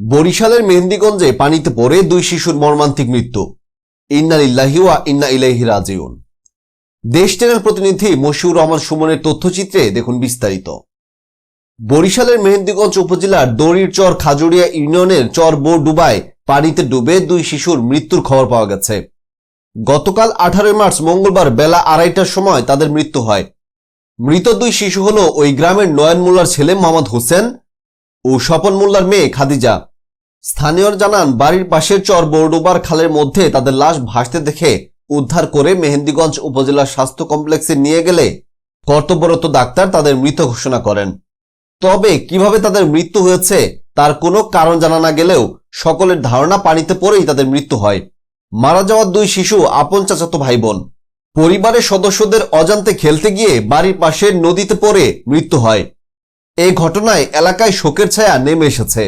বরিশালের মেহেন্দিগঞ্জে পানিতে পড়ে দুই শিশুর মর্মান্তিক মৃত্যু। ইন্না লিল্লাহি ওয়া ইন্না ইলাইহি রাজিউন। দেশ চ্যানেল প্রতিনিধি মশিউর রহমান সুমনের তথ্যচিত্রে দেখুন বিস্তারিত। বরিশালের মেহেন্দিগঞ্জ উপজেলার দড়ির চর খাজুরিয়া ইউনিয়নের চর বো ডুবায় পানিতে ডুবে দুই শিশুর মৃত্যুর খবর পাওয়া গেছে। গতকাল আঠারোই মার্চ মঙ্গলবার বেলা আড়াইটার সময় তাদের মৃত্যু হয়। মৃত দুই শিশু হল ওই গ্রামের নয়ন মোল্লার ছেলে মোহাম্মদ হোসেন ও স্বপন মোল্লার মেয়ে খাদিজা। স্থানীয়রা জানান, বাড়ির পাশের চর বৌডুবার খালের মধ্যে তাদের লাশ ভাসতে দেখে উদ্ধার করে মেহেন্দিগঞ্জ উপজেলা স্বাস্থ্য কমপ্লেক্সে নিয়ে গেলে কর্তব্যরত ডাক্তার তাদের মৃত ঘোষণা করেন। তবে কীভাবে তাদের মৃত্যু হয়েছে তার কোনো কারণ জানা না গেলেও সকলের ধারণা পানিতে পড়েই তাদের মৃত্যু হয়। মারা যাওয়া দুই শিশু আপন চাচাতো ভাই বোন পরিবারের সদস্যদের অজান্তে খেলতে গিয়ে বাড়ির পাশের নদীতে পড়ে মৃত্যু হয়। এই ঘটনায় এলাকায় শোকের ছায়া নেমে এসেছে।